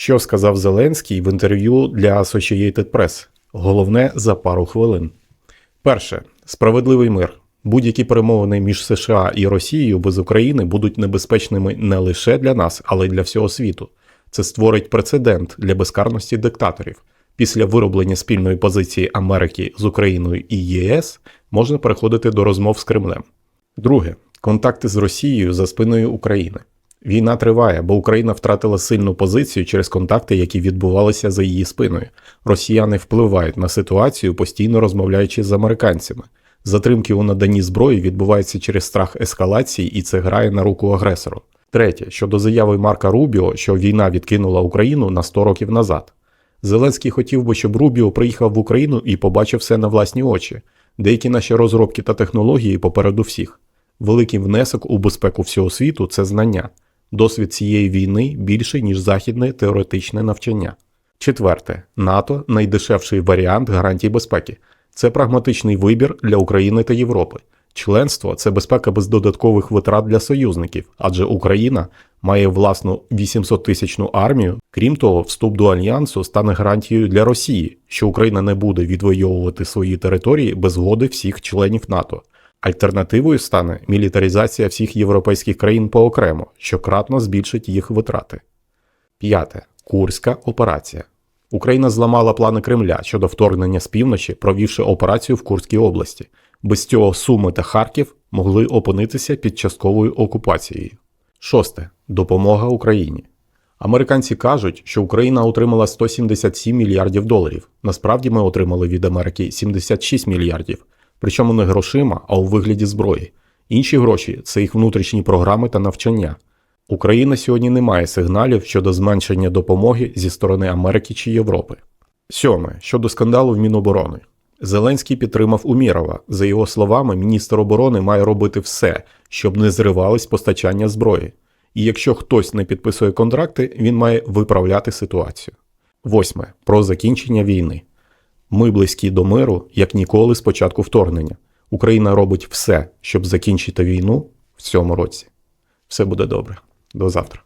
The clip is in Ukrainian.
Що сказав Зеленський в інтерв'ю для Associated Press? Головне за пару хвилин. Перше справедливий мир. Будь-які перемовини між США і Росією без України будуть небезпечними не лише для нас, але й для всього світу. Це створить прецедент для безкарності диктаторів. Після вироблення спільної позиції Америки з Україною і ЄС можна переходити до розмов з Кремлем. Друге контакти з Росією за спиною України. Війна триває, бо Україна втратила сильну позицію через контакти, які відбувалися за її спиною. Росіяни впливають на ситуацію, постійно розмовляючи з американцями. Затримки у наданні зброї відбуваються через страх ескалації, і це грає на руку агресору. Третє, щодо заяви Марка Рубіо, що війна відкинула Україну на 100 років назад. Зеленський хотів би, щоб Рубіо приїхав в Україну і побачив все на власні очі. Деякі наші розробки та технології попереду всіх. Великий внесок у безпеку всього світу це знання. Досвід цієї війни більший, ніж західне теоретичне навчання. Четверте, НАТО найдешевший варіант гарантій безпеки. Це прагматичний вибір для України та Європи. Членство це безпека без додаткових витрат для союзників, адже Україна має власну 800-тисячну армію. Крім того, вступ до альянсу стане гарантією для Росії, що Україна не буде відвоювати свої території без згоди всіх членів НАТО. Альтернативою стане мілітаризація всіх європейських країн поокремо, що кратно збільшить їх витрати. П'яте. Курська операція. Україна зламала плани Кремля щодо вторгнення з півночі, провівши операцію в Курській області. Без цього Суми та Харків могли опинитися під частковою окупацією. Шосте. Допомога Україні. Американці кажуть, що Україна отримала 177 мільярдів доларів. Насправді ми отримали від Америки 76 мільярдів, причому не грошима, а у вигляді зброї. Інші гроші це їх внутрішні програми та навчання. Україна сьогодні не має сигналів щодо зменшення допомоги зі сторони Америки чи Європи. Сьоме щодо скандалу в Міноборони. Зеленський підтримав Умірова. За його словами, міністр оборони має робити все, щоб не зривались постачання зброї. І якщо хтось не підписує контракти, він має виправляти ситуацію. Восьме про закінчення війни. Ми близькі до миру, як ніколи з початку вторгнення. Україна робить все, щоб закінчити війну в цьому році. Все буде добре. До завтра.